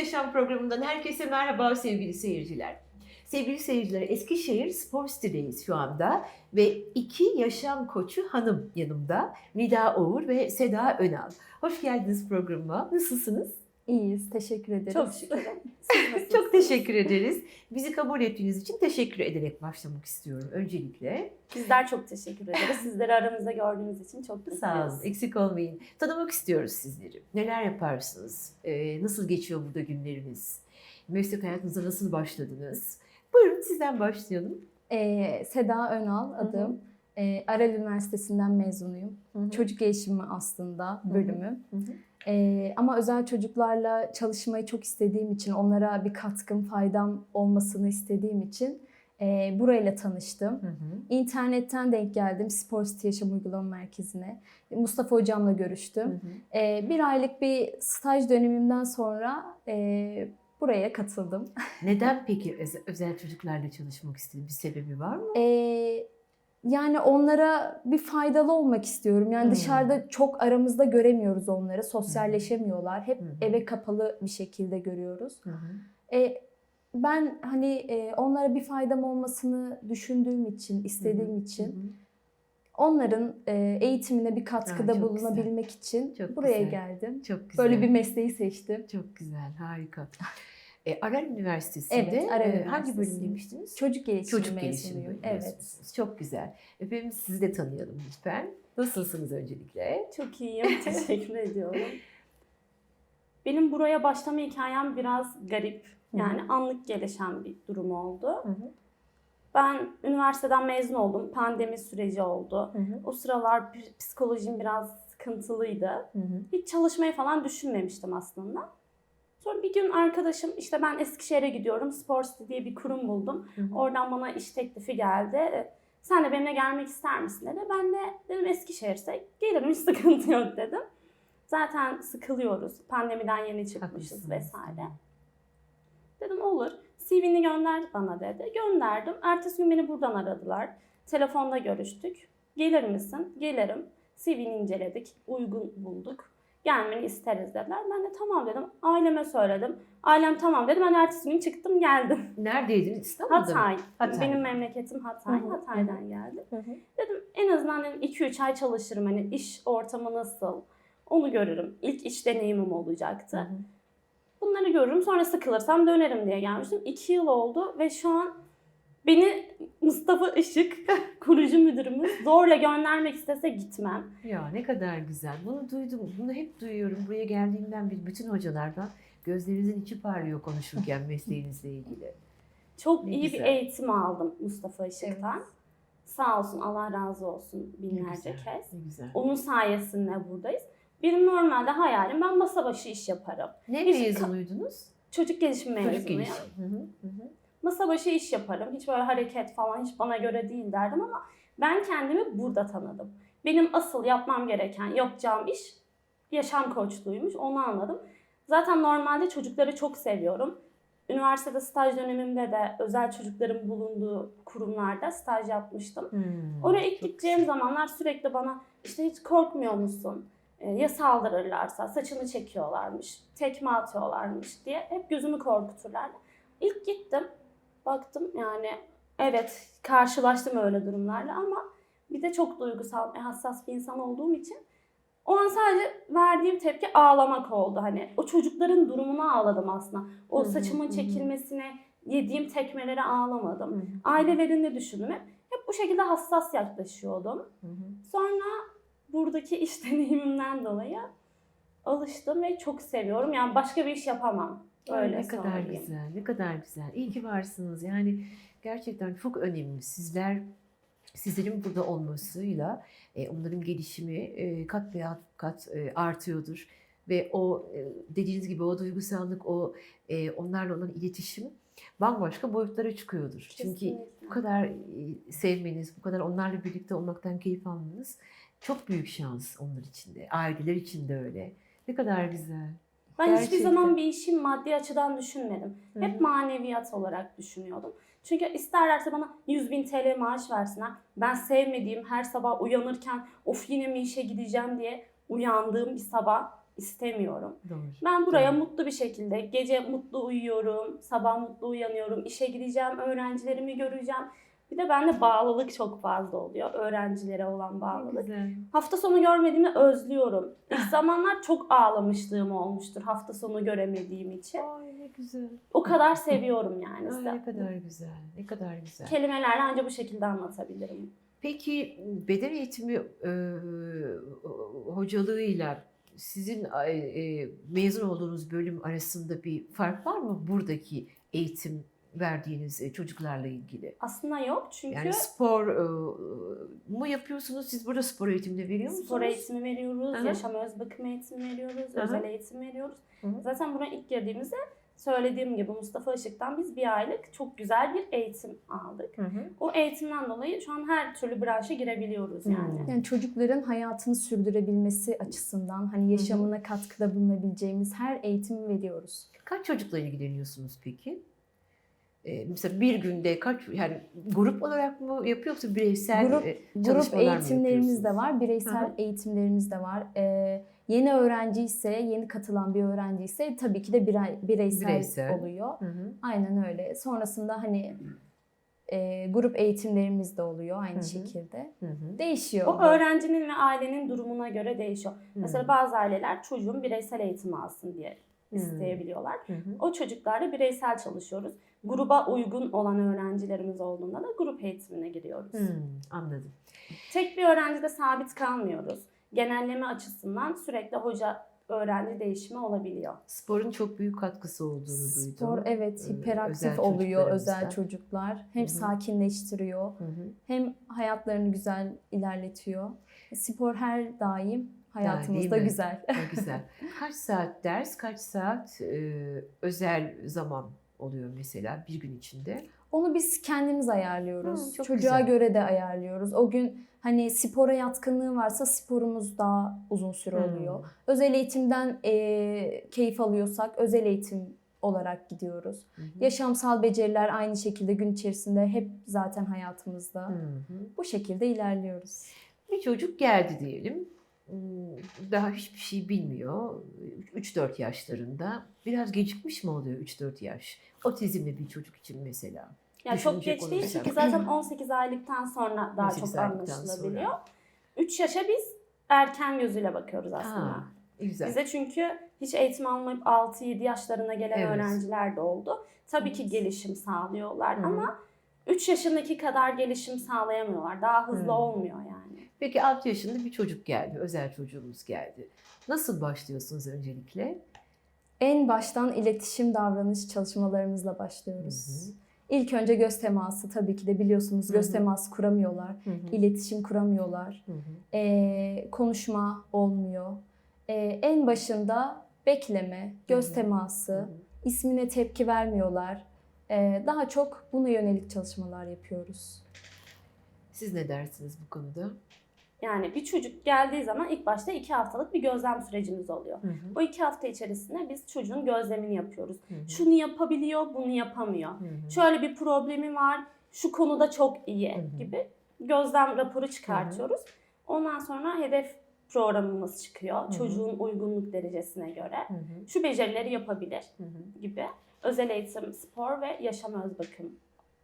Yaşam programından herkese merhaba sevgili seyirciler. Sevgili seyirciler Eskişehir Spor City'deyiz şu anda ve iki yaşam koçu hanım yanımda. Nida Oğur ve Seda Önal. Hoş geldiniz programıma. Nasılsınız? İyiyiz, teşekkür ederiz. Çok şükür. Çok teşekkür ederiz. Bizi kabul ettiğiniz için teşekkür ederek başlamak istiyorum öncelikle. Bizler çok teşekkür ederiz. Sizleri aramızda gördüğümüz için çok mutluyuz. Sağ olun, eksik olmayın. Tanımak istiyoruz sizleri. Neler yaparsınız? Ee, nasıl geçiyor burada günleriniz? Meslek hayatınıza nasıl başladınız? Buyurun sizden başlayalım. Ee, Seda Önal adım. Ee, Aral Üniversitesi'nden mezunuyum. Çocuk gelişimi aslında bölümü. Hı hı. Ee, ama özel çocuklarla çalışmayı çok istediğim için, onlara bir katkım, faydam olmasını istediğim için e, burayla tanıştım. Hı hı. İnternetten denk geldim Spor City Yaşam Uygulama Merkezi'ne. Mustafa Hocam'la Hı görüştüm. hı. Ee, bir aylık bir staj dönemimden sonra e, buraya katıldım. Neden peki öz- özel çocuklarla çalışmak istedin? Bir sebebi var mı? Ee, yani onlara bir faydalı olmak istiyorum. Yani Hmm. dışarıda çok aramızda göremiyoruz onları. Sosyalleşemiyorlar. Hep hı. eve kapalı bir şekilde görüyoruz. Hı. E, ben hani e, onlara bir faydam olmasını düşündüğüm için, istediğim Hı için onların e, eğitimine bir katkıda çok bulunabilmek için Çok buraya güzel. geldim. Çok güzel. Böyle bir mesleği seçtim. Çok güzel, harika. E, Aral Üniversitesi'nde Evet, Aral e, hangi bölüm demiştiniz? Çocuk gelişimi Çocuk gelişimi bölümü Evet. Çok güzel. Efendim sizi de tanıyalım lütfen. Nasılsınız öncelikle? Çok iyiyim. Teşekkür ediyorum. Benim buraya başlama hikayem biraz garip. Yani anlık gelişen bir durum oldu. Hı hı. Ben üniversiteden mezun oldum. Pandemi süreci oldu. Hı hı. O sıralar psikolojim biraz sıkıntılıydı. Hı hı. Hiç çalışmayı falan düşünmemiştim aslında. Sonra bir gün arkadaşım işte ben Eskişehir'e gidiyorum. Spor City diye bir kurum buldum. Hı hı. Oradan bana iş teklifi geldi. E, Sen de benimle gelmek ister misin dedi. Ben de dedim Eskişehir'se gelirim hiç sıkıntı yok dedim. Zaten sıkılıyoruz. Pandemiden yeni çıkmışız Haklısınız. vesaire. Dedim olur. CV'ni gönder bana dedi. Gönderdim. Ertesi gün beni buradan aradılar. Telefonda görüştük. Gelir misin? Gelirim. CV'ni inceledik. Uygun bulduk. Gelmeni isteriz dediler. Ben de tamam dedim. Aileme söyledim. Ailem tamam dedi. Ben ertesi gün çıktım geldim. Neredeydiniz? İstanbul'da mı? Hatay. Hatay. Benim memleketim Hatay. Hı hı, Hatay'dan geldim. Hı hı. Dedim en azından dedim 2-3 ay çalışırım. Hani iş ortamı nasıl? Onu görürüm. İlk iş deneyimim olacaktı. Hı hı. Bunları görürüm. Sonra sıkılırsam dönerim diye gelmiştim. 2 yıl oldu ve şu an beni Mustafa Işık, kurucu müdürümüz zorla göndermek istese gitmem. Ya ne kadar güzel. Bunu duydum. Bunu hep duyuyorum. Buraya geldiğimden beri bütün hocalardan gözlerinizin içi parlıyor konuşurken mesleğinizle ilgili. Çok Ne iyi güzel. bir eğitim aldım Mustafa Işık'tan. Evet. Sağ olsun Allah razı olsun Ne binlerce güzel. kez. Ne güzel. Onun sayesinde buradayız. Benim normalde hayalim ben masa başı iş yaparım. Ne mezunuydunuz? Çocuk gelişimi Çocuk mezunuyum. gelişimi. Hı hı, hı hı. Masa başı iş yaparım. Hiç böyle hareket falan hiç bana göre değil derdim ama ben kendimi burada tanıdım. Benim asıl yapmam gereken, yapacağım iş yaşam koçluğuymuş. Onu anladım. Zaten normalde çocukları çok seviyorum. Üniversitede staj dönemimde de özel çocukların bulunduğu kurumlarda staj yapmıştım. Hmm, Oraya ilk gideceğim zamanlar sürekli bana işte hiç korkmuyor musun? Ee, Ya saldırırlarsa saçını çekiyorlarmış, tekme atıyorlarmış diye hep gözümü korkuturlardı. İlk gittim, baktım yani evet karşılaştım öyle durumlarla ama bir de çok duygusal ve hassas bir insan olduğum için o an sadece verdiğim tepki ağlamak oldu. Hani o çocukların durumuna ağladım aslında. O saçımın çekilmesine, yediğim tekmelere ağlamadım. Ailelerini düşündüm hep. Bu şekilde hassas yaklaşıyordum. Sonra buradaki iş deneyimimden dolayı alıştım ve çok seviyorum. Yani başka bir iş yapamam. Öyle ne kadar söyleyeyim. güzel, ne kadar güzel. İyi ki varsınız. Yani gerçekten çok önemli. Sizler, sizlerin burada olmasıyla e, onların gelişimi e, kat be kat e, artıyordur. Ve o e, dediğiniz gibi o duygusallık, o e, onlarla olan iletişim bambaşka boyutlara çıkıyordur. Çünkü Kesinlikle. bu kadar e, sevmeniz, bu kadar onlarla birlikte olmaktan keyif almanız çok büyük şans onlar için de. Aileler için de öyle. Ne kadar güzel. Ben hiçbir Gerçekten. zaman bir işi maddi açıdan düşünmedim. Hı Hep maneviyat olarak düşünüyordum. Çünkü isterlerse bana 100 bin TL maaş versinler. Ben sevmediğim her sabah uyanırken of yine mi işe gideceğim diye uyandığım bir sabah istemiyorum. Doğru. Ben buraya Doğru. mutlu bir şekilde gece mutlu uyuyorum, sabah mutlu uyanıyorum, işe gideceğim, öğrencilerimi göreceğim. Bir de bende bağlılık çok fazla oluyor. Öğrencilere olan bağlılık. güzel. Hafta sonu görmediğimi özlüyorum. İlk zamanlar çok ağlamışlığım olmuştur hafta sonu göremediğim için. Ay ne güzel. O kadar seviyorum yani Ay, ne kadar güzel. Ne kadar güzel. Kelimelerle ancak bu şekilde anlatabilirim. Peki beden eğitimi e, hocalığıyla sizin e, mezun olduğunuz bölüm arasında bir fark var mı buradaki eğitim verdiğiniz e, çocuklarla ilgili? Aslında yok çünkü Yani spor e, mu yapıyorsunuz? Siz burada spor eğitimde veriyor musunuz? spor eğitimi veriyoruz, Aha. yaşam öz bakım eğitimi veriyoruz, Aha. özel eğitim veriyoruz. Hı hı. Zaten buna ilk girdiğimizde söylediğim gibi Mustafa Işık'tan biz bir aylık çok güzel bir eğitim aldık. Hı hı. O eğitimden dolayı şu an her türlü branşa girebiliyoruz yani. Yani çocukların hayatını sürdürebilmesi açısından hani yaşamına katkıda bulunabileceğimiz her eğitimi veriyoruz. Kaç çocukla ilgileniyorsunuz peki? E, mesela bir günde kaç yani grup olarak mı yapıyor yoksa bireysel Grup- e, Grup eğitimlerimiz de var, bireysel Hı hı. eğitimlerimiz de var. Ee, yeni öğrenci ise, yeni katılan bir öğrenci ise tabii ki de birey- bireysel, Bireysel. oluyor. Hı hı. Aynen öyle. Sonrasında hani e, grup eğitimlerimiz de oluyor aynı Hı hı. şekilde. Hı hı. Değişiyor. O bu. öğrencinin ve ailenin durumuna göre değişiyor. Hmm. Mesela bazı aileler çocuğun bireysel eğitim alsın diye isteyebiliyorlar. Hı hı. O çocuklarla bireysel çalışıyoruz. Gruba uygun olan öğrencilerimiz olduğunda da grup eğitimine giriyoruz. Hmm, anladım. Tek bir öğrencide sabit kalmıyoruz. Genelleme açısından sürekli hoca öğrenci değişimi olabiliyor. Sporun çok büyük katkısı olduğunu duydum. Spor evet Ee, özel hiperaktif oluyor özel çocuklar. Hem Hı hı. sakinleştiriyor Hı hı. hem hayatlarını güzel ilerletiyor. Spor her daim hayatımızda güzel. Güzel. Kaç saat ders, kaç saat e, özel zaman oluyor mesela bir gün içinde? Onu biz kendimiz ayarlıyoruz. Hı, çok Çocuğa güzel. göre de ayarlıyoruz. O gün hani spora yatkınlığı varsa sporumuz daha uzun süre oluyor. Özel eğitimden e, keyif alıyorsak özel eğitim olarak gidiyoruz. Hı hı. Yaşamsal beceriler aynı şekilde gün içerisinde hep zaten hayatımızda. Hı hı. Bu şekilde ilerliyoruz. Bir çocuk geldi diyelim. Daha hiçbir şey bilmiyor. 3-4 yaşlarında. Biraz gecikmiş mi oluyor 3-4 yaş? Otizmli bir çocuk için mesela. Yani çok geç değil çünkü zaten 18 aylıktan sonra daha 18 çok anlaşılabiliyor. 3 yaşa biz erken gözüyle bakıyoruz aslında. Ha, güzel. Bize çünkü hiç eğitim almayıp 6-7 yaşlarına gelen Evet. öğrenciler de oldu. Tabii ki Evet. gelişim sağlıyorlar hı. ama 3 yaşındaki kadar gelişim sağlayamıyorlar. Daha hızlı Hı. olmuyor yani. Peki 6 yaşında bir çocuk geldi. Özel çocuğumuz geldi. Nasıl başlıyorsunuz öncelikle? En baştan iletişim davranış çalışmalarımızla başlıyoruz. Hı hı. İlk önce göz teması tabii ki de biliyorsunuz Hı göz teması kuramıyorlar. Hı hı. iletişim kuramıyorlar. Hı hı. Ee, konuşma olmuyor. Ee, en başında bekleme, göz Hı hı. teması, Hı hı. ismine tepki vermiyorlar. Ee, daha çok buna yönelik çalışmalar yapıyoruz. Siz ne dersiniz bu konuda? Yani bir çocuk geldiği zaman ilk başta 2 haftalık bir gözlem sürecimiz oluyor. Hı hı. Bu 2 hafta içerisinde biz çocuğun gözlemini yapıyoruz. Hı hı. Şunu yapabiliyor, bunu yapamıyor. Hı hı. Şöyle bir problemi var, şu konuda çok iyi Hı hı. gibi gözlem raporu çıkartıyoruz. Ondan sonra hedef programımız çıkıyor. hı. Çocuğun uygunluk derecesine göre. Hı hı. Şu becerileri yapabilir Hı hı. gibi. Özel eğitim, spor ve yaşam öz bakım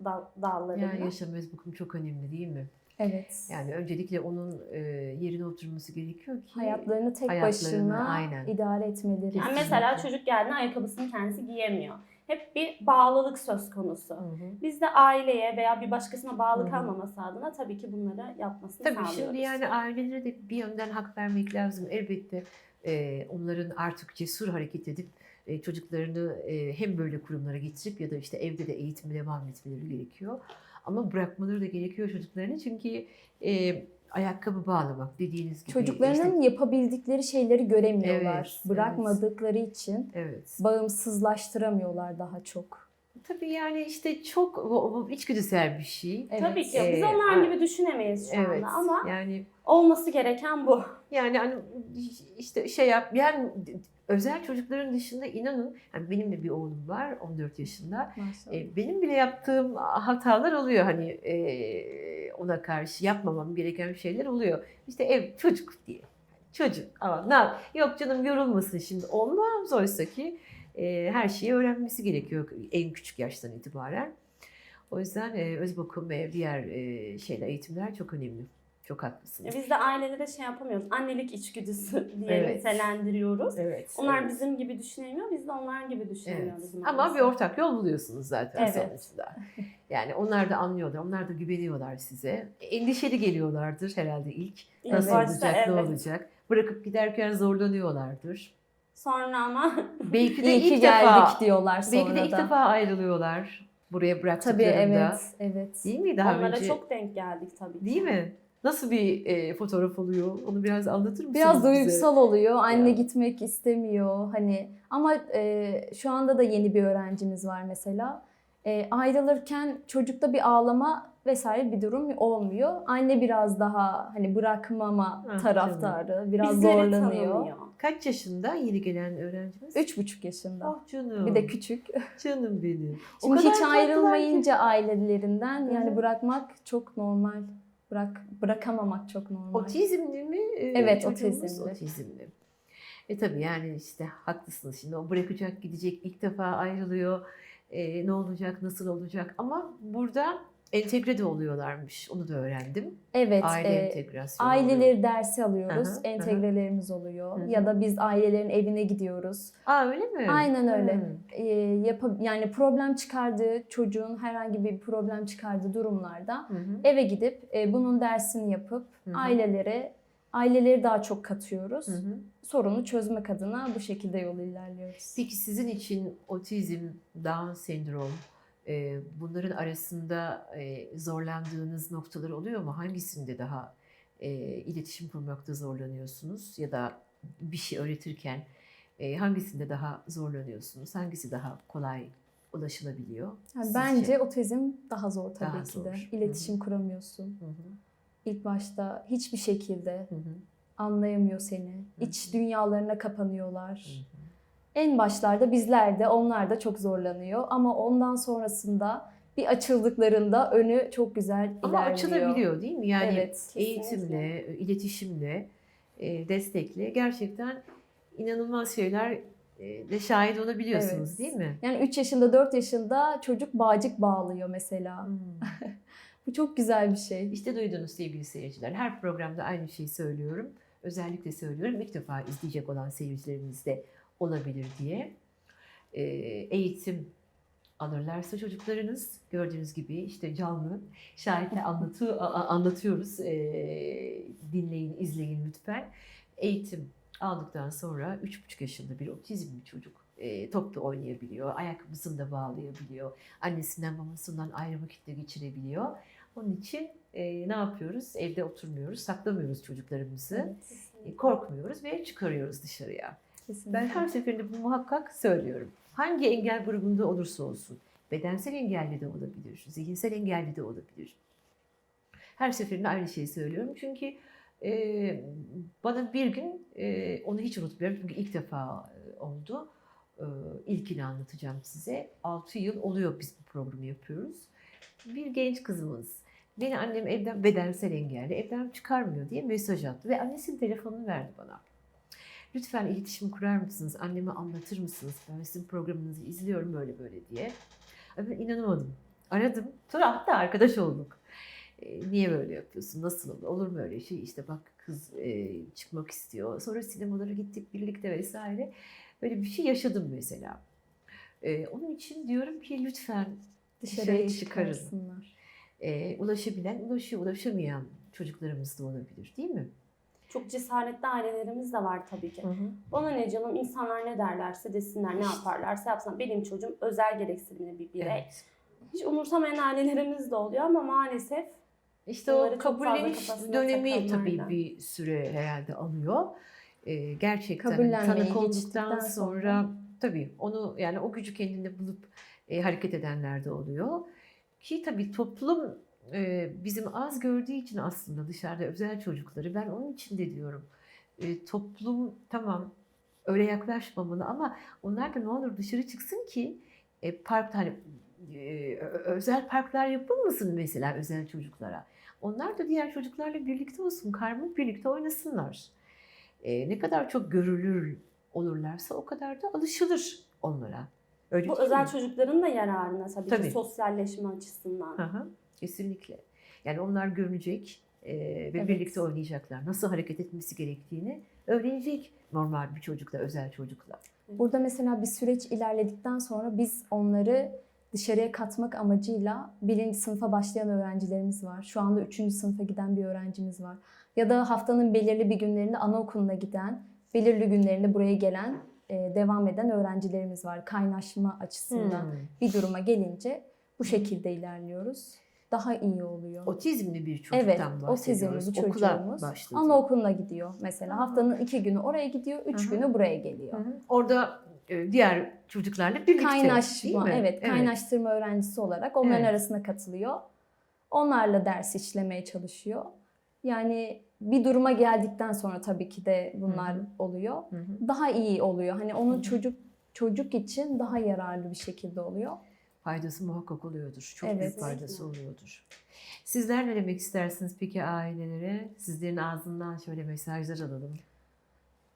dal- dallarında. Yani yaşam öz bakım çok önemli değil mi? Evet. Yani öncelikle onun e, yerine oturması gerekiyor ki Hayatlarını tek Hayatlarını, başına aynen. idare etmeleri. Yani Kesinlikle. mesela çocuk geldiğinde ayakkabısını kendisi giyemiyor. Hep bir bağlılık söz konusu. Hı hı. Biz de aileye veya bir başkasına bağlı Hı hı. kalmaması adına tabii ki bunları yapmasını Tabii sağlıyoruz. şimdi yani ailelere de bir yönden hak vermek lazım. Elbette e, onların artık cesur hareket edip e, çocuklarını e, hem böyle kurumlara getirip ya da işte evde de eğitime devam etmeleri gerekiyor. Ama bırakmaları da gerekiyor çocuklarını çünkü e, ayakkabı bağlamak dediğiniz gibi. Çocuklarının işte- yapabildikleri şeyleri göremiyorlar. Evet, Bırakmadıkları için evet. bağımsızlaştıramıyorlar daha çok. Tabii yani işte çok o- o içgüdüsel bir şey. Evet. Tabii ki biz Ee, onlar gibi düşünemeyiz şu Evet. anda ama Yani olması gereken bu. Yani hani işte şey yap yani özel çocukların dışında inanın yani benim de bir oğlum var 14 yaşında. Maşallah. E, benim bile yaptığım hatalar oluyor hani e, ona karşı yapmamam gereken şeyler oluyor. İşte ev çocuk diye. Çocuk ama ne yap? Yok canım yorulmasın şimdi olmaz oysa ki e, her şeyi öğrenmesi gerekiyor en küçük yaştan itibaren. O yüzden e, öz bakım ve diğer e, şeyler eğitimler çok önemli. Çok haklısınız. Biz de ailelere şey yapamıyoruz. Annelik içgüdüsü diye Evet. nitelendiriyoruz. Evet. Onlar evet. bizim gibi düşünemiyor, biz de onlar gibi düşünemiyoruz. Evet. Ama bir ortak yol buluyorsunuz zaten Evet. sonuçta. Yani onlar da anlıyorlar, onlar da güveniyorlar size. Endişeli geliyorlardır herhalde ilk. İlk Nasıl başta olacak, ne evet. olacak? Bırakıp giderken zorlanıyorlardır. Sonra ama Belki de ilk geldik defa, diyorlar sonra belki de ilk da. defa ayrılıyorlar buraya Tabii bıraktıklarında. evet, evet. Değil mi daha onlara önce? çok denk geldik tabii ki. Değil mi? Nasıl bir e, fotoğraf oluyor? Onu biraz anlatır mısınız Biraz duygusal oluyor. Anne Ya. gitmek istemiyor. Hani ama e, şu anda da yeni bir öğrencimiz var mesela. E, ayrılırken çocukta bir ağlama vesaire bir durum olmuyor. Anne biraz daha hani bırakmama Ah, taraftarı, biraz Bizleri zorlanıyor. tanımıyor. Kaç yaşında yeni gelen öğrencimiz? Üç buçuk yaşında. Oh canım. Bir de küçük. Canım benim. O Şimdi kadar hiç tatlılar ki. ayrılmayınca ailelerinden yani bırakmak çok normal. Bırak bırakamamak çok normal. Otizmli mi? e, Evet, otizmli. Otizmli. E tabii yani işte haklısınız şimdi o bırakacak gidecek ilk defa ayrılıyor. E, ne olacak nasıl olacak ama burada entegre de oluyorlarmış onu da öğrendim. Evet. Aile e, entegrasyonu oluyor. Aileleri dersi alıyoruz. Hı. entegrelerimiz oluyor. Hı hı. Ya da biz ailelerin evine gidiyoruz. Aa öyle mi? Aynen öyle. Hı. Ee, yapa- yani problem çıkardığı çocuğun herhangi bir problem çıkardığı durumlarda Hı hı. eve gidip e, bunun dersini yapıp Hı hı. ailelere aileleri daha çok katıyoruz. Hı hı. Sorunu çözmek adına bu şekilde yol ilerliyoruz. Peki sizin için otizm, Down sendrom e, bunların arasında zorlandığınız noktalar oluyor mu? Hangisinde daha iletişim kurmakta zorlanıyorsunuz ya da bir şey öğretirken hangisinde daha zorlanıyorsunuz? Hangisi daha kolay ulaşılabiliyor? Yani sizce? bence otizm daha zor tabii Daha ki zor. de. İletişim kuramıyorsun. Hı hı, İlk başta hiçbir şekilde hı hı, anlayamıyor seni. Hı İç dünyalarına kapanıyorlar. hı hı. En başlarda bizler de onlar da çok zorlanıyor ama ondan sonrasında bir açıldıklarında önü çok güzel Ama ilerliyor. açılabiliyor değil mi? Yani Evet. Kesinlikle. eğitimle, iletişimle, e, destekle gerçekten inanılmaz şeyler e, de şahit olabiliyorsunuz Evet. değil mi? Yani 3 yaşında 4 yaşında çocuk bağcık bağlıyor mesela. Hmm. Bu çok güzel bir şey. İşte duydunuz sevgili seyirciler. Her programda aynı şeyi söylüyorum. Özellikle söylüyorum. İlk defa izleyecek olan seyircilerimiz de olabilir diye. E, eğitim alırlarsa çocuklarınız gördüğünüz gibi işte canlı şahitle anlatı, anlatıyoruz. E, dinleyin, izleyin lütfen. Eğitim aldıktan sonra 3,5 yaşında bir otizmli çocuk e, top da oynayabiliyor, ayakkabısını da bağlayabiliyor, annesinden babasından ayrı vakitte geçirebiliyor. Onun için e, ne yapıyoruz? Evde oturmuyoruz, saklamıyoruz çocuklarımızı, e, korkmuyoruz ve çıkarıyoruz dışarıya. Kesinlikle. Ben her seferinde bu muhakkak söylüyorum. Hangi engel grubunda olursa olsun. Bedensel engelli de olabilir, zihinsel engelli de olabilir. Her seferinde aynı şeyi söylüyorum. Çünkü e, bana bir gün, e, onu hiç unutmuyorum çünkü ilk defa e, oldu. E, ilkini anlatacağım size. 6 yıl oluyor biz bu programı yapıyoruz. Bir genç kızımız beni annem evden bedensel engelli, evden çıkarmıyor diye mesaj attı ve annesinin telefonunu verdi bana. Lütfen iletişim kurar mısınız? Anneme anlatır mısınız? Ben sizin programınızı izliyorum böyle böyle diye. Ben inanamadım. Aradım. Sonra hatta arkadaş olduk. E, niye böyle yapıyorsun? Nasıl olur? Olur mu öyle şey? İşte bak kız e, çıkmak istiyor. Sonra sinemalara gittik birlikte vesaire. Böyle bir şey yaşadım mesela. E, onun için diyorum ki lütfen dışarıya dışarı çıkarın. e, ulaşabilen ulaşıyor, ulaşamayan çocuklarımız da olabilir değil mi? Çok cesaretli ailelerimiz de var tabii ki. Hı hı. Bana ne canım insanlar ne derlerse desinler, ne yaparlarsa yapsın. Benim çocuğum özel gereksinimli bir birey. Evet. Hiç umursamayan ailelerimiz de oluyor ama maalesef İşte o kabulleniş dönemi tabii bir süre herhalde alıyor. Ee, gerçekten Kabullenmeyi tanık olduktan sonra, sonra. tabii onu yani o gücü kendinde bulup e, hareket edenler de oluyor. Ki tabii toplum e, bizim az gördüğü için aslında dışarıda özel çocukları ben onun için de diyorum. E, toplum tamam öyle yaklaşmamalı ama onlar da ne olur dışarı çıksın ki e, parkta hani e, özel parklar yapılmasın mesela özel çocuklara. Onlar da diğer çocuklarla birlikte olsun, karma birlikte oynasınlar. e, ne kadar çok görülür olurlarsa o kadar da alışılır onlara. Öyle Bu özel mi? çocukların da yararına tabii, Tabii. ki sosyalleşme açısından. Hı hı, kesinlikle. Yani onlar görünecek e, ve Evet. birlikte oynayacaklar. Nasıl hareket etmesi gerektiğini öğrenecek normal bir çocukla, özel çocukla. Burada mesela bir süreç ilerledikten sonra biz onları dışarıya katmak amacıyla birinci sınıfa başlayan öğrencilerimiz var. Şu anda üçüncü sınıfa giden bir öğrencimiz var. Ya da haftanın belirli bir günlerinde anaokuluna giden, belirli günlerinde buraya gelen, devam eden öğrencilerimiz var. Kaynaşma açısından Hmm. bir duruma gelince bu şekilde ilerliyoruz. Daha iyi oluyor. Otizmli bir çocuktan Evet, bahsediyoruz. otizmli bir çocuğumuz. başladı. Anaokuluna gidiyor mesela. Hı. Haftanın iki günü oraya gidiyor, üç Hı günü buraya geliyor. Hı. Orada e, diğer çocuklarla birlikte Kaynaşma, mi? evet, kaynaştırma öğrencisi olarak onların Evet. arasına katılıyor. Onlarla ders işlemeye çalışıyor. Yani bir duruma geldikten sonra tabii ki de bunlar Hı hı. oluyor. Hı hı. Daha iyi oluyor. Hani onun çocuk çocuk için daha yararlı bir şekilde oluyor. Faydası muhakkak oluyordur. Çok Evet. büyük faydası oluyordur. Sizler ne demek istersiniz peki ailelere? Sizlerin ağzından şöyle mesajlar alalım.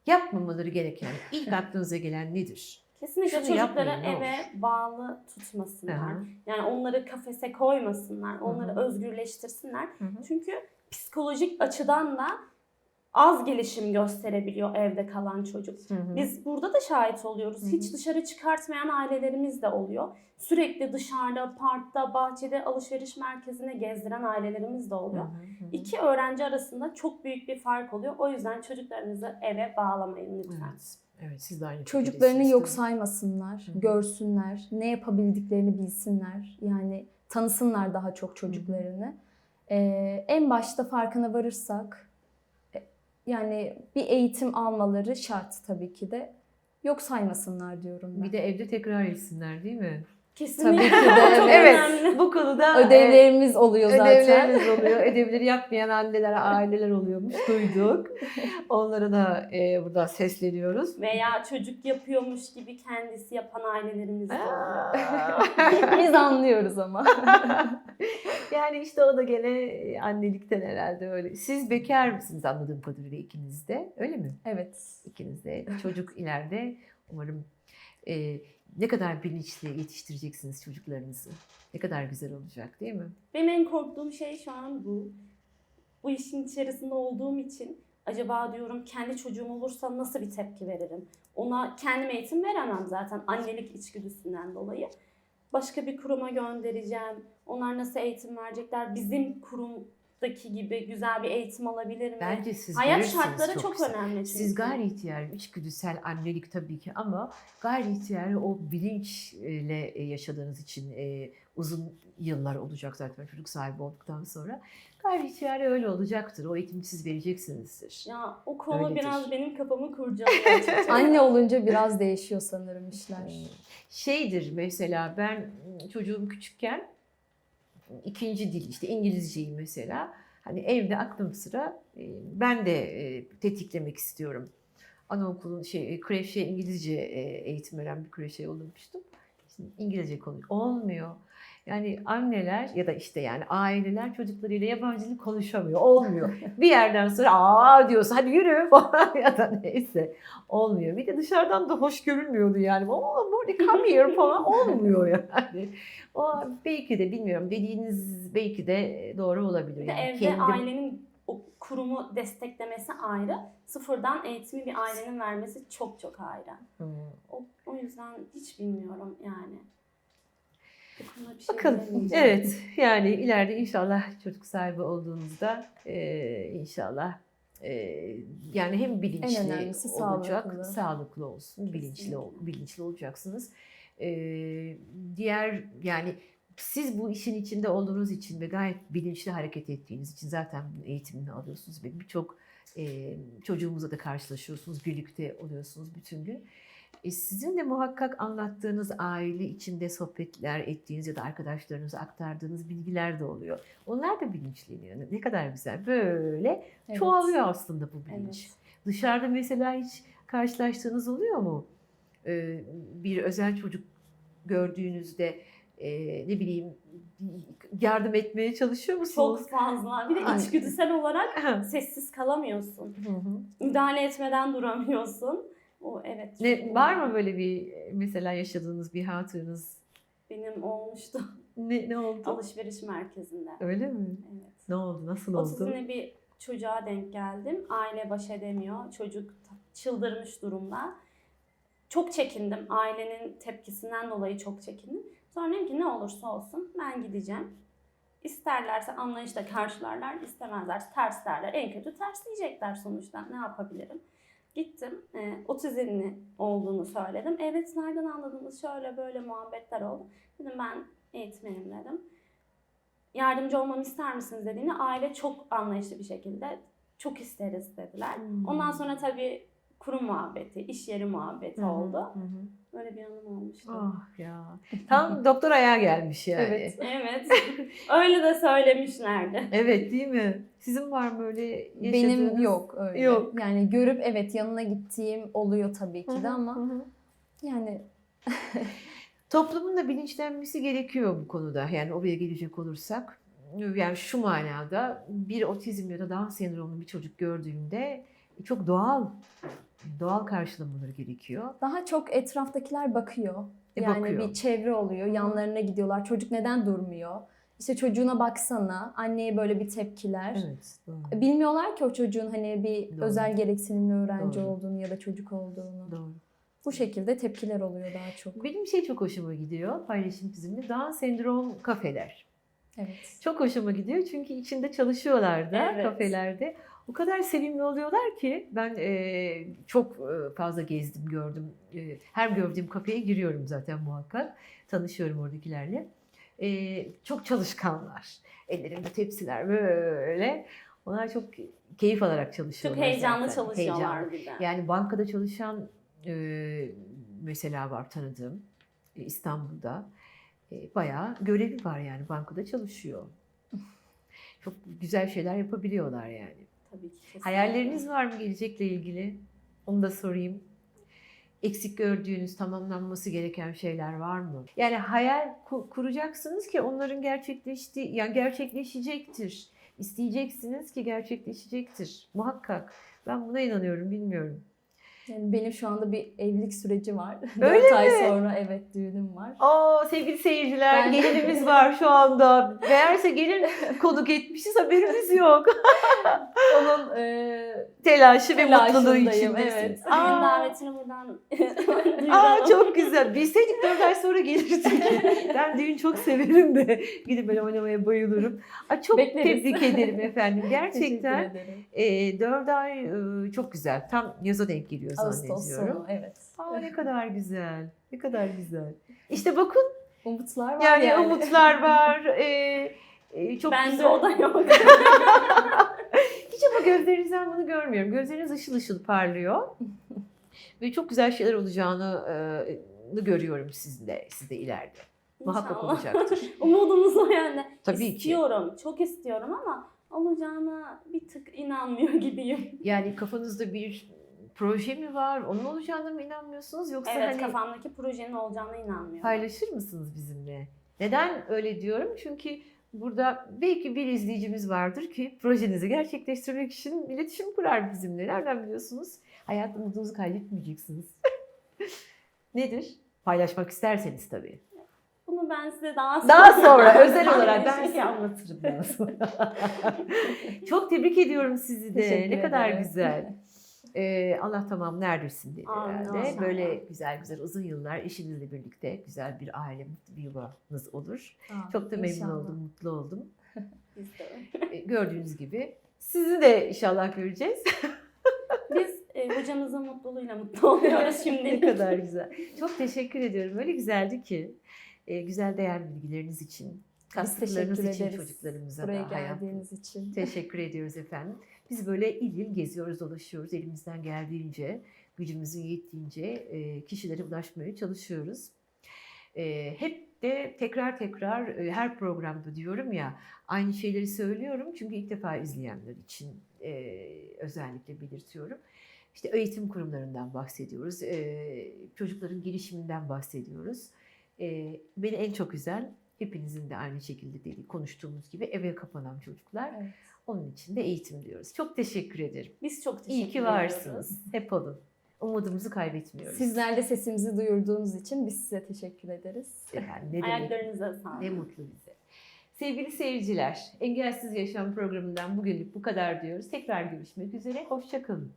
Yapmamaları gereken ilk aklınıza gelen nedir? Kesinlikle Şunu çocukları eve bağlı tutmasınlar. Aha. Yani onları kafese koymasınlar, onları Hı hı. özgürleştirsinler. Hı hı. Çünkü psikolojik açıdan da az gelişim gösterebiliyor evde kalan çocuk. Hı hı. Biz burada da şahit oluyoruz. Hı hı. Hiç dışarı çıkartmayan ailelerimiz de oluyor. Sürekli dışarıda, parkta, bahçede, alışveriş merkezine gezdiren ailelerimiz de Hı oluyor. hı hı. İki öğrenci arasında çok büyük bir fark oluyor. O yüzden çocuklarınızı eve bağlamayın lütfen. Evet. Evet siz de aynı Çocuklarını yok saymasınlar, Hı hı. görsünler, ne yapabildiklerini bilsinler. Yani tanısınlar daha çok çocuklarını. Ee, en başta farkına varırsak, yani bir eğitim almaları şart tabii ki de. Yok saymasınlar diyorum ben. Bir de evde tekrar etsinler değil mi? Kesinlikle. Tabii ki de, Çok evet. önemli. Bu konuda Ödevlerimiz oluyor e, zaten. ödevlerimiz oluyor. Ödevleri yapmayan anneler, aileler oluyormuş. Duyduk. Onlara da e, buradan sesleniyoruz. Veya çocuk yapıyormuş gibi kendisi yapan ailelerimiz de oluyor. Biz anlıyoruz ama. yani işte o da gene e, annelikten herhalde öyle. Siz bekar mısınız anladığım kadarıyla ikiniz de öyle mi? Evet. İkiniz de çocuk ileride umarım e, ne kadar bilinçli yetiştireceksiniz çocuklarınızı. Ne kadar güzel olacak değil mi? Benim en korktuğum şey şu an bu. Bu işin içerisinde olduğum için acaba diyorum kendi çocuğum olursa nasıl bir tepki veririm? Ona kendim eğitim veremem zaten annelik içgüdüsünden dolayı. Başka bir kuruma göndereceğim. Onlar nasıl eğitim verecekler? Bizim kurumdaki gibi güzel bir eğitim alabilir mi? Bence siz Hayat şartları çok, güzel. önemli çünkü. Siz gayri ihtiyari, içgüdüsel annelik tabii ki ama gayri ihtiyari o bilinçle e, yaşadığınız için e, uzun yıllar olacak zaten çocuk sahibi olduktan sonra. Gayri ihtiyari öyle olacaktır. O eğitimi siz vereceksinizdir. Ya o konu Öyledir. biraz benim kafamı kurcalıyor açıkçası. Anne olunca biraz değişiyor sanırım işler. Şeydir mesela ben çocuğum küçükken ikinci dil işte İngilizceyi mesela hani evde aklım sıra e, ben de e, tetiklemek istiyorum. Anaokulun şey e, kreşe İngilizce eğitim veren bir kreşe yollamıştım. Şimdi İngilizce konuş olmuyor. Yani anneler ya da işte yani aileler çocuklarıyla yabancı dil konuşamıyor. Olmuyor. bir yerden sonra aa diyorsa hadi yürü falan ya da neyse. Olmuyor. Bir de dışarıdan da hoş görünmüyordu yani. Oğlum hadi come here falan olmuyor yani. O belki de bilmiyorum dediğiniz belki de doğru olabilir. Yani evde kendim- ailenin o kurumu desteklemesi ayrı. Sıfırdan eğitimi bir ailenin vermesi çok çok ayrı. Hmm. O, o yüzden hiç bilmiyorum yani. Şey bilemeyeceğim. Evet yani ileride inşallah çocuk sahibi olduğunuzda e, inşallah e, yani hem bilinçli En olacak, sağlıklı. sağlıklı olsun, bilinçli bilinçli olacaksınız. E, diğer yani siz bu işin içinde olduğunuz için ve gayet bilinçli hareket ettiğiniz için zaten eğitimini alıyorsunuz ve birçok e, çocuğumuzla da karşılaşıyorsunuz, birlikte oluyorsunuz bütün gün. E, sizin de muhakkak anlattığınız aile içinde sohbetler ettiğiniz ya da arkadaşlarınıza aktardığınız bilgiler de oluyor. Onlar da bilinçleniyor. Ne kadar güzel. Böyle Evet. çoğalıyor aslında bu bilinç. Evet. Dışarıda mesela hiç karşılaştığınız oluyor mu? Ee, bir özel çocuk gördüğünüzde e, ne bileyim yardım etmeye çalışıyor musunuz? Çok fazla. Bir de içgüdüsel olarak sessiz kalamıyorsun. Hı hı. Müdahale etmeden duramıyorsun. O evet. ne, var mı böyle bir mesela yaşadığınız bir hatırınız? Benim olmuştu Ne, ne oldu? alışveriş merkezinde. Öyle mi? Evet. Ne oldu? Nasıl oldu? Otizmli bir çocuğa denk geldim. Aile baş edemiyor. Çocuk çıldırmış durumda. Çok çekindim. Ailenin tepkisinden dolayı çok çekindim. Sonra dedim ki ne olursa olsun ben gideceğim. İsterlerse anlayışla karşılarlar, istemezlerse ters derler. En kötü ters diyecekler sonuçta. Ne yapabilirim? Gittim. E, otizmli olduğunu söyledim. Evet nereden anladınız? Şöyle böyle muhabbetler oldu. Dedim ben eğitmenim dedim yardımcı olmamı ister misiniz dediğinde aile çok anlayışlı bir şekilde çok isteriz dediler. Hmm. Ondan sonra tabii kurum muhabbeti, iş yeri muhabbeti hı, oldu. hı hı. Böyle bir anım olmuştu. Ah ya. Tam doktor ayağa gelmiş yani. Evet. Evet. Öyle de söylemişlerdi. Evet değil mi? Sizin var mı öyle yaşadığınız? Benim yok öyle. Yok. Yani görüp evet yanına gittiğim oluyor tabii ki de ama hı hı. yani Toplumun da bilinçlenmesi gerekiyor bu konuda. Yani oraya gelecek olursak. Yani şu manada bir otizm ya da Down sendromlu bir çocuk gördüğümde çok doğal doğal karşılamaları gerekiyor. daha çok etraftakiler bakıyor. E, yani bakıyor. bir çevre oluyor. Yanlarına gidiyorlar. Çocuk neden durmuyor? İşte çocuğuna baksana. Anneye böyle bir tepkiler. Evet, doğru. Bilmiyorlar ki o çocuğun hani bir Doğru. özel gereksinimli öğrenci Doğru. olduğunu ya da çocuk olduğunu. doğru. Bu şekilde tepkiler oluyor daha çok. Benim şey çok hoşuma gidiyor paylaşım bizimle. Down sendrom kafeler. Evet. Çok hoşuma gidiyor çünkü içinde çalışıyorlar da Evet. kafelerde. O kadar sevimli oluyorlar ki ben e, çok fazla gezdim gördüm. E, her gördüğüm kafeye giriyorum zaten muhakkak. Tanışıyorum oradakilerle. E, çok çalışkanlar. Ellerinde tepsiler böyle. Onlar çok keyif alarak Çok çalışıyorlar. heyecanlı zaten. çalışıyorlar Heyecanlı. bir de. Yani bankada çalışan e, mesela var tanıdığım e, İstanbul'da. E, bayağı görevi var yani bankada çalışıyor. Çok güzel şeyler yapabiliyorlar yani. Tabii ki. kesinlikle. Hayalleriniz var mı gelecekle ilgili? Onu da sorayım. Eksik gördüğünüz, tamamlanması gereken şeyler var mı? Yani hayal ku- kuracaksınız ki onların gerçekleştiği, yani gerçekleşecektir. İsteyeceksiniz ki gerçekleşecektir. Muhakkak. Ben buna inanıyorum, bilmiyorum. Yani benim şu anda bir evlilik süreci var. Öyle 4 ay mi? sonra evet düğünüm var. Aa sevgili seyirciler, Ben- gelinimiz var şu anda. Meğerse gelin konuk etmişiz, haberimiz yok. Onun e, Telaşı ve mutluluğu içindesiniz. evet. Aa, davetini buradan Aa çok güzel. Bilseydik dört ay sonra gelirdik. ben düğün çok severim de. Gidip böyle oynamaya bayılırım. Aa, çok Bekleriz. tebrik ederim efendim. Gerçekten e, dört ay e, çok güzel. Tam yaza denk geliyor Ağustos zannediyorum. sonu evet. Aa ne kadar güzel. Ne kadar güzel. İşte bakın Umutlar var yani, yani. umutlar var. E, e, çok Bende güzel. o da yok. Hiç ama gözlerinizden bunu görmüyorum. Gözleriniz ışıl ışıl parlıyor. Ve çok güzel şeyler olacağını e, görüyorum sizde, sizde ileride. Muhakkak olacaktır. Umudumuz o yani. Tabii ki. istiyorum, çok istiyorum ama olacağına bir tık inanmıyor gibiyim. Yani kafanızda bir proje mi var? Onun olacağına mı inanmıyorsunuz? Yoksa Evet, hani kafamdaki projenin olacağına inanmıyorum. paylaşır mısınız bizimle? Neden öyle diyorum? Çünkü burada belki bir izleyicimiz vardır ki projenizi gerçekleştirmek için iletişim kurar bizimle. Nereden biliyorsunuz? Hayat umudunuzu kaybetmeyeceksiniz. Nedir? Paylaşmak isterseniz tabii. Bunu ben size daha sonra... Daha sonra özel olarak ben size anlatırım daha sonra. Çok tebrik ediyorum sizi de. Teşekkür ne kadar ederim. güzel. Ee, Allah tamam neredesin dedi Amin, herhalde. Böyle güzel güzel uzun yıllar eşinizle birlikte güzel bir aile, mutlu bir yuvanız olur. Aa, Çok da memnun inşallah. oldum, mutlu oldum. Biz de. Gördüğünüz gibi sizi de inşallah göreceğiz. Biz e, hocamızın mutluluğuyla mutlu oluyoruz ne şimdi. kadar güzel. Çok teşekkür ediyorum. Öyle güzeldi ki. Ee, güzel değerli bilgileriniz için, katkılarınız için ederiz çocuklarımıza buraya da hayat geldiğiniz için. Teşekkür ediyoruz efendim. Biz böyle il il geziyoruz, dolaşıyoruz. Elimizden geldiğince, gücümüzün yettiğince e, kişilere ulaşmaya çalışıyoruz. Hep de tekrar tekrar her programda diyorum ya aynı şeyleri söylüyorum. Çünkü ilk defa izleyenler için özellikle belirtiyorum. İşte eğitim kurumlarından bahsediyoruz. çocukların gelişiminden bahsediyoruz. Beni en çok üzen hepinizin de aynı şekilde dediği konuştuğumuz gibi eve kapanan çocuklar. Evet. Onun için de eğitim diyoruz. Çok teşekkür ederim. Biz çok teşekkür İyi ki ediyoruz. varsınız. Hep olun. Umudumuzu kaybetmiyoruz. Sizler de sesimizi duyurduğunuz için biz size teşekkür ederiz. Yani ne demek? Ayaklarınıza sağlık. Ne mutlu bize. Sevgili seyirciler, Engelsiz Yaşam programından bugünlük bu kadar diyoruz. Tekrar görüşmek üzere. Hoşçakalın.